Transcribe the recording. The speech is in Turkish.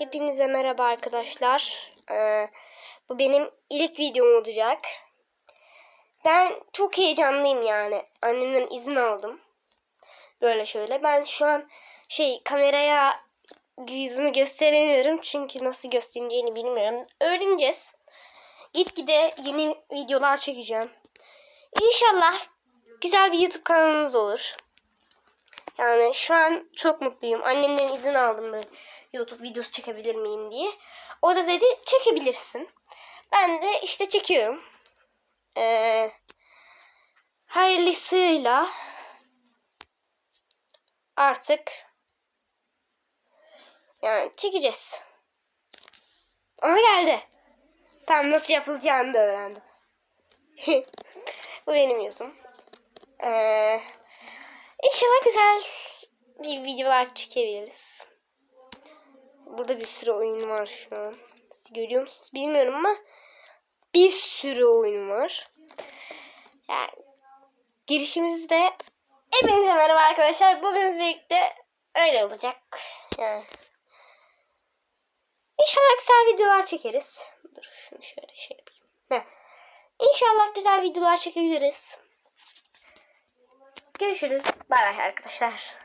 Hepinize merhaba arkadaşlar. Ee, bu benim ilk videom olacak. Ben çok heyecanlıyım yani. Annemden izin aldım. Böyle şöyle. Ben şu an şey kameraya yüzümü gösteremiyorum. Çünkü nasıl göstereceğini bilmiyorum. Öğreneceğiz. Gitgide yeni videolar çekeceğim. İnşallah güzel bir YouTube kanalımız olur. Yani şu an çok mutluyum. Annemden izin aldım böyle YouTube videosu çekebilir miyim diye. O da dedi çekebilirsin. Ben de işte çekiyorum. Ee, hayırlısıyla artık yani çekeceğiz. Aha geldi. Tam nasıl yapılacağını da öğrendim. Bu benim yüzüm. Ee, İnşallah güzel bir videolar çekebiliriz. Burada bir sürü oyun var şu an. Görüyor musunuz bilmiyorum ama bir sürü oyun var. Yani girişimizde hepinize merhaba arkadaşlar. Bugün birlikte öyle olacak. Yani İnşallah güzel videolar çekeriz. Dur şunu şöyle şey yapayım. Heh. İnşallah güzel videolar çekebiliriz. Görüşürüz. Bay bay arkadaşlar.